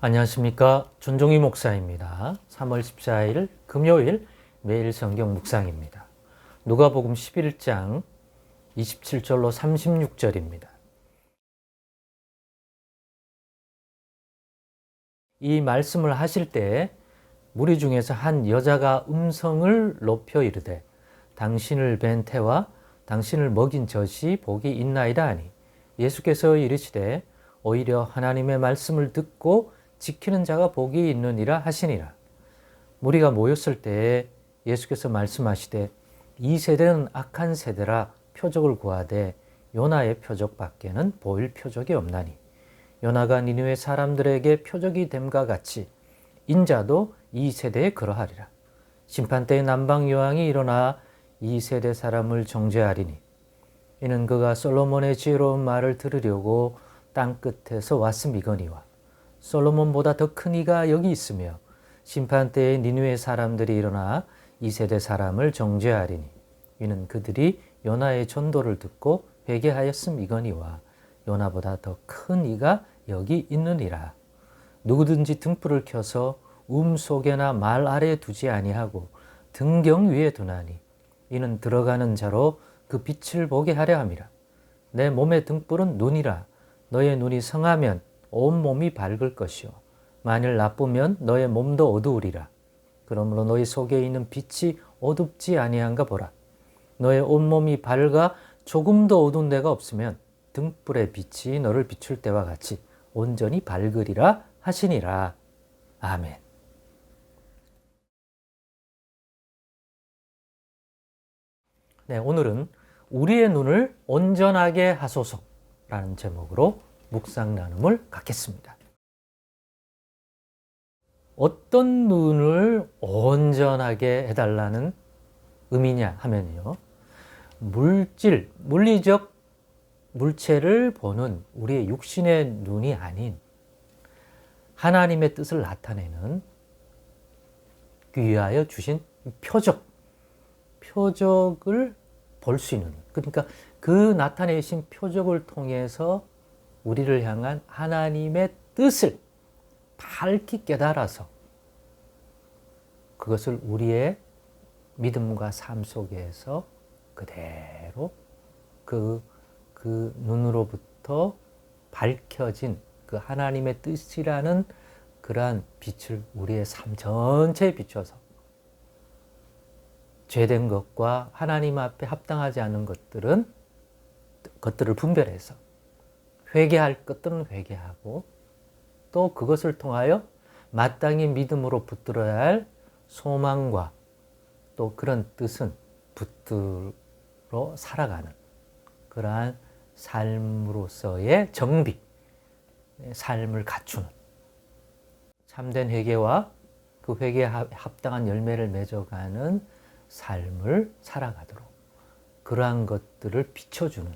안녕하십니까. 존종희 목사입니다. 3월 14일 금요일 매일 성경 묵상입니다. 누가복음 11장 27절로 36절입니다. 이 말씀을 하실 때 무리 중에서 한 여자가 음성을 높여 이르되 당신을 뵌 태와 당신을 먹인 젖이 복이 있나이다 하니 예수께서 이르시되 오히려 하나님의 말씀을 듣고 지키는 자가 복이 있느니라 하시니라. 무리가 모였을 때 예수께서 말씀하시되 이 세대는 악한 세대라 표적을 구하되 요나의 표적 밖에는 보일 표적이 없나니 요나가 니느웨 사람들에게 표적이 됨과 같이 인자도 이 세대에 그러하리라. 심판 때에 남방 여왕이 일어나 이 세대 사람을 정죄하리니 이는 그가 솔로몬의 지혜로운 말을 들으려고 땅 끝에서 왔음이거니와 솔로몬보다 더 큰 이가 여기 있으며 심판 때에 니누의 사람들이 일어나 이 세대 사람을 정죄하리니 이는 그들이 요나의 전도를 듣고 회개하였음 이거니와 요나보다 더 큰 이가 여기 있느니라. 누구든지 등불을 켜서 움 속에나 말 아래에 두지 아니하고 등경 위에 두나니 이는 들어가는 자로 그 빛을 보게 하려 함이라. 내 몸의 등불은 눈이라. 너의 눈이 성하면 온 몸이 밝을 것이요. 만일 나쁘면 너의 몸도 어두우리라. 그러므로 너희 속에 있는 빛이 어둡지 아니한가 보라. 너의 온몸이 밝아 조금도 어두운 데가 없으면 등불의 빛이 너를 비출 때와 같이 온전히 밝으리라 하시니라. 아멘. 네, 오늘은 우리의 눈을 온전하게 하소서라는 제목으로 묵상 나눔을 갖겠습니다. 어떤 눈을 온전하게 해달라는 의미냐 하면요. 물질, 물리적 물체를 보는 우리의 육신의 눈이 아닌 하나님의 뜻을 나타내는 귀하여 주신 표적, 표적을 볼 수 있는, 그러니까 그 나타내신 표적을 통해서 우리를 향한 하나님의 뜻을 밝히 깨달아서 그것을 우리의 믿음과 삶 속에서 그대로 그, 그 눈으로부터 밝혀진 그 하나님의 뜻이라는 그러한 빛을 우리의 삶 전체에 비춰서 죄된 것과 하나님 앞에 합당하지 않은 것들은 것들을 분별해서 회개할 것들은 회개하고 또 그것을 통하여 마땅히 믿음으로 붙들어야 할 소망과 또 그런 뜻은 붙들어 살아가는 그러한 삶으로서의 정비, 삶을 갖추는 참된 회개와 그 회개에 합당한 열매를 맺어가는 삶을 살아가도록 그러한 것들을 비춰주는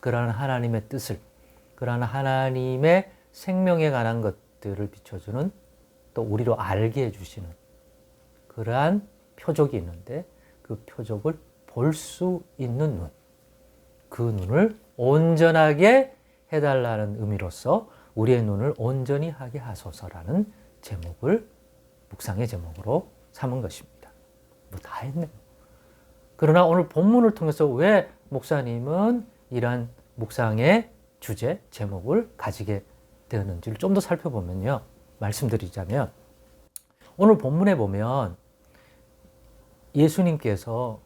그러한 하나님의 뜻을 그러한 하나님의 생명에 관한 것들을 비춰주는 또 우리로 알게 해주시는 그러한 표적이 있는데 그 표적을 볼 수 있는 눈, 그 눈을 온전하게 해달라는 의미로서 우리의 눈을 온전히 하게 하소서라는 제목을 묵상의 제목으로 삼은 것입니다. 뭐 다 했네요. 그러나 오늘 본문을 통해서 왜 목사님은 이러한 묵상의 주제, 제목을 가지게 되었는지를 좀 더 살펴보면요. 말씀드리자면 오늘 본문에 보면 예수님께서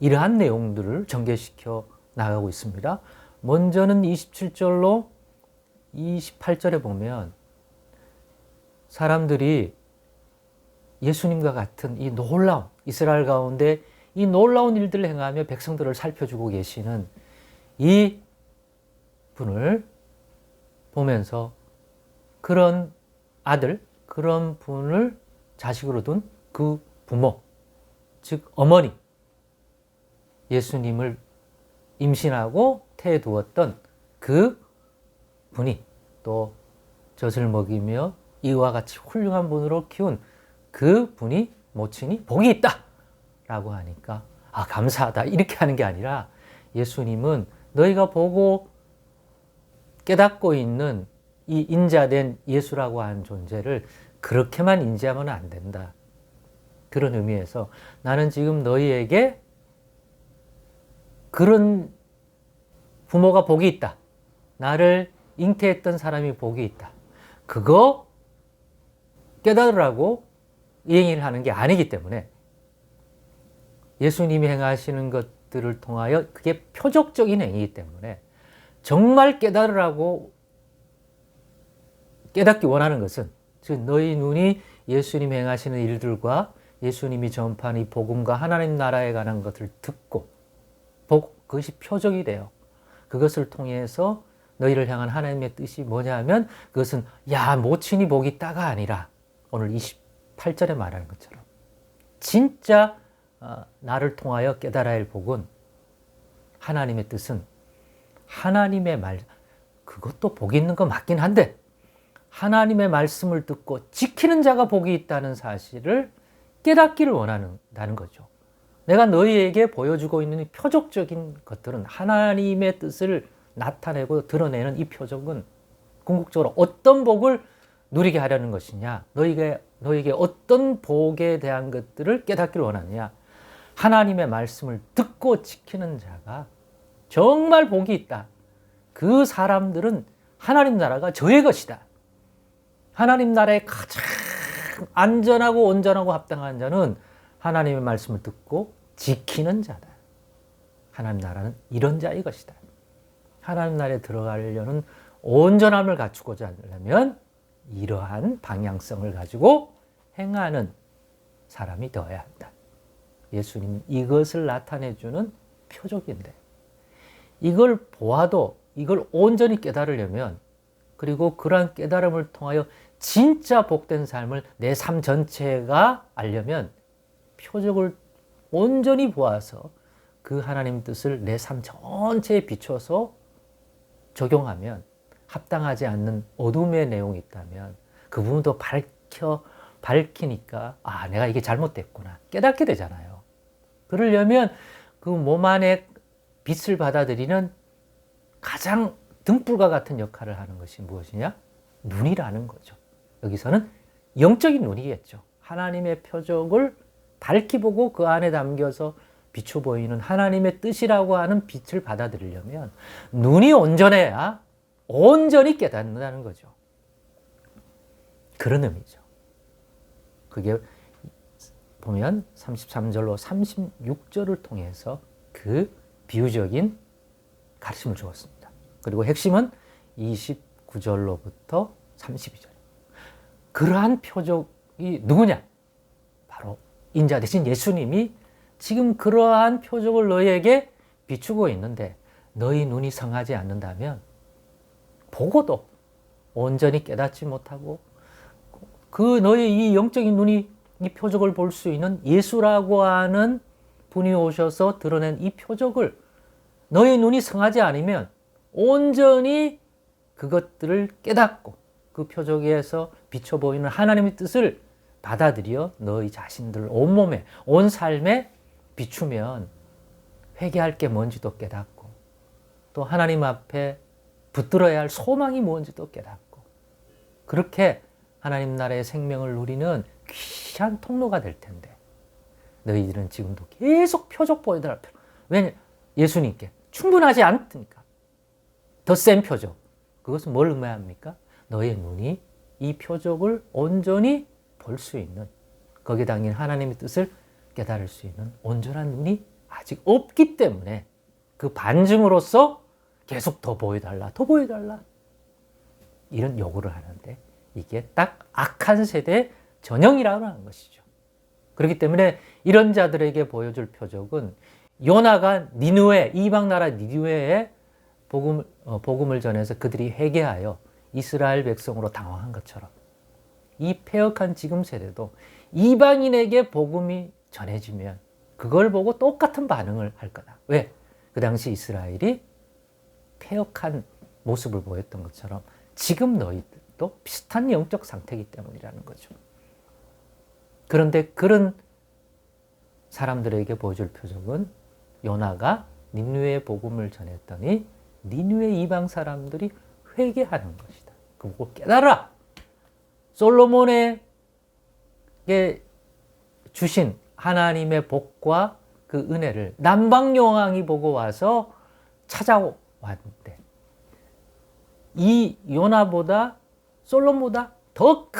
이러한 내용들을 전개시켜 나가고 있습니다. 먼저는 27절로 28절에 보면 사람들이 예수님과 같은 이 놀라운 이스라엘 가운데 이 놀라운 일들을 행하며 백성들을 살펴주고 계시는 이 분을 보면서 그런 아들, 그런 분을 자식으로 둔 그 부모, 즉 어머니, 예수님을 임신하고 태에 두었던 그 분이 또 젖을 먹이며 이와 같이 훌륭한 분으로 키운 그 분이 모친이 복이 있다! 라고 하니까 아, 감사하다. 이렇게 하는 게 아니라 예수님은 너희가 보고 깨닫고 있는 이 인자된 예수라고 하는 존재를 그렇게만 인지하면 안 된다. 그런 의미에서 나는 지금 너희에게 그런 부모가 복이 있다. 나를 잉태했던 사람이 복이 있다. 그거 깨달으라고 얘기를 하는 게 아니기 때문에 예수님이 행하시는 것들을 통하여 그게 표적적인 행위이기 때문에 정말 깨달으라고 깨닫기 원하는 것은 즉 너희 눈이 예수님 행하시는 일들과 예수님이 전파하는 이 복음과 하나님 나라에 관한 것을 듣고 복 그것이 표적이 돼요. 그것을 통해서 너희를 향한 하나님의 뜻이 뭐냐면 그것은 야 모친이 복이 있다가 아니라 오늘 28절에 말하는 것처럼 진짜 어, 나를 통하여 깨달아야 할 복은 하나님의 뜻은 하나님의 말 그것도 복이 있는 거 맞긴 한데 하나님의 말씀을 듣고 지키는 자가 복이 있다는 사실을 깨닫기를 원한다는 거죠. 내가 너희에게 보여주고 있는 이 표적적인 것들은 하나님의 뜻을 나타내고 드러내는 이 표적은 궁극적으로 어떤 복을 누리게 하려는 것이냐, 너희에게, 너희에게 어떤 복에 대한 것들을 깨닫기를 원하느냐, 하나님의 말씀을 듣고 지키는 자가 정말 복이 있다. 그 사람들은 하나님 나라가 저의 것이다. 하나님 나라에 가장 안전하고 온전하고 합당한 자는 하나님의 말씀을 듣고 지키는 자다. 하나님 나라는 이런 자의 것이다. 하나님 나라에 들어가려는 온전함을 갖추고자 하려면 이러한 방향성을 가지고 행하는 사람이 되어야 한다. 예수님은 이것을 나타내주는 표적인데 이걸 보아도 이걸 온전히 깨달으려면 그리고 그러한 깨달음을 통하여 진짜 복된 삶을 내 삶 전체가 알려면 표적을 온전히 보아서 그 하나님 뜻을 내 삶 전체에 비춰서 적용하면 합당하지 않는 어둠의 내용이 있다면 그 부분도 밝혀 밝히니까 아 내가 이게 잘못됐구나 깨닫게 되잖아요. 그러려면 그 몸 안에 빛을 받아들이는 가장 등불과 같은 역할을 하는 것이 무엇이냐? 눈이라는 거죠. 여기서는 영적인 눈이겠죠. 하나님의 표적을 밝히 보고 그 안에 담겨서 비춰 보이는 하나님의 뜻이라고 하는 빛을 받아들이려면 눈이 온전해야 온전히 깨닫는다는 거죠. 그런 의미죠. 그게 보면 33절로 36절을 통해서 그 비유적인 가르침을 주었습니다. 그리고 핵심은 29절로부터 32절. 그러한 표적이 누구냐? 바로 인자 대신 예수님이 지금 그러한 표적을 너희에게 비추고 있는데 너희 눈이 성하지 않는다면 보고도 온전히 깨닫지 못하고 그 너희 이 영적인 눈이 이 표적을 볼 수 있는 예수라고 하는 분이 오셔서 드러낸 이 표적을 너희 눈이 성하지 않으면 온전히 그것들을 깨닫고 그 표적에서 비춰 보이는 하나님의 뜻을 받아들여 너희 자신들 온몸에 온 삶에 비추면 회개할 게 뭔지도 깨닫고 또 하나님 앞에 붙들어야 할 소망이 뭔지도 깨닫고 그렇게 하나님 나라의 생명을 누리는 귀한 통로가 될 텐데 너희들은 지금도 계속 표적 보여달라. 왜냐? 예수님께 충분하지 않으니까. 더 센 표적. 그것은 뭘 의미합니까? 너의 눈이 이 표적을 온전히 볼 수 있는 거기에 담긴 하나님의 뜻을 깨달을 수 있는 온전한 눈이 아직 없기 때문에 그 반증으로서 계속 더 보여달라, 더 보여달라. 이런 요구를 하는데 이게 딱 악한 세대 전형이라고 하는 것이죠. 그렇기 때문에 이런 자들에게 보여줄 표적은 요나가 니누에 이방 나라 니누에에 복음을, 어, 복음을 전해서 그들이 회개하여 이스라엘 백성으로 당황한 것처럼 이 폐역한 지금 세대도 이방인에게 복음이 전해지면 그걸 보고 똑같은 반응을 할 거다. 왜? 그 당시 이스라엘이 폐역한 모습을 보였던 것처럼 지금 너희들도 비슷한 영적 상태이기 때문이라는 거죠. 그런데 그런 사람들에게 보여줄 표적은 요나가 니누의 복음을 전했더니 니누의 이방 사람들이 회개하는 것이다. 그 보고 깨달아. 솔로몬에게 주신 하나님의 복과 그 은혜를 남방용왕이 보고 와서 찾아왔는데 이 요나보다 솔로몬보다 더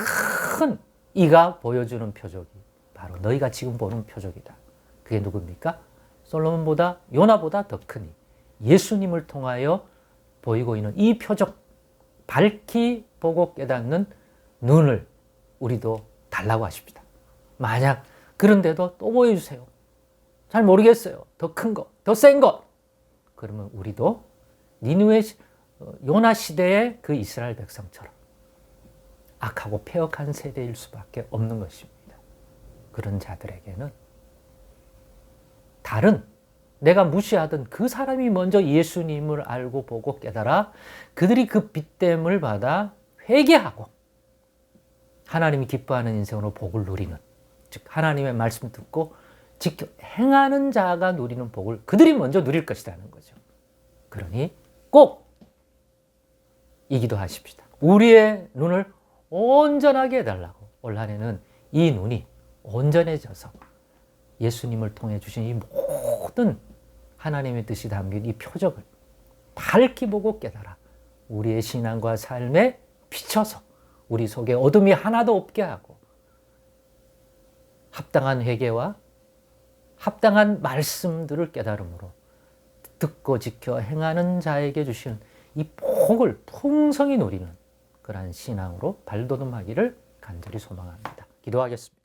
큰 이가 보여주는 표적이 바로 너희가 지금 보는 표적이다. 그게 누굽니까? 솔로몬보다 요나보다 더 크니 예수님을 통하여 보이고 있는 이 표적 밝히 보고 깨닫는 눈을 우리도 달라고 하십니다. 만약 그런데도 또 보여주세요. 잘 모르겠어요. 더 큰 것, 더 센 것. 그러면 우리도 니누의 어, 요나 시대의 그 이스라엘 백성처럼 악하고 폐역한 세대일 수밖에 없는 것입니다. 그런 자들에게는 다른 내가 무시하던 그 사람이 먼저 예수님을 알고 보고 깨달아 그들이 그 빛됨을 받아 회개하고 하나님이 기뻐하는 인생으로 복을 누리는 즉 하나님의 말씀 듣고 지켜 행하는 자가 누리는 복을 그들이 먼저 누릴 것이라는 거죠. 그러니 꼭 이기도 하십시다. 우리의 눈을 온전하게 해달라고. 올 한해는 이 눈이 온전해져서 예수님을 통해 주신 이 모든 하나님의 뜻이 담긴 이 표적을 밝히 보고 깨달아 우리의 신앙과 삶에 비춰서 우리 속에 어둠이 하나도 없게 하고 합당한 회개와 합당한 말씀들을 깨달음으로 듣고 지켜 행하는 자에게 주신 이 복을 풍성히 누리는 그러한 신앙으로 발돋움하기를 간절히 소망합니다. 기도하겠습니다.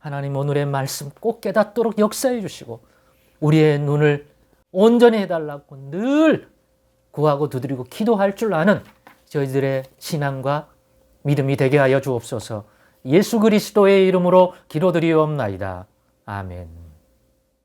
하나님 오늘의 말씀 꼭 깨닫도록 역사해 주시고 우리의 눈을 온전히 해달라고 늘 구하고 두드리고 기도할 줄 아는 저희들의 신앙과 믿음이 되게 하여 주옵소서 예수 그리스도의 이름으로 기도드리옵나이다. 아멘.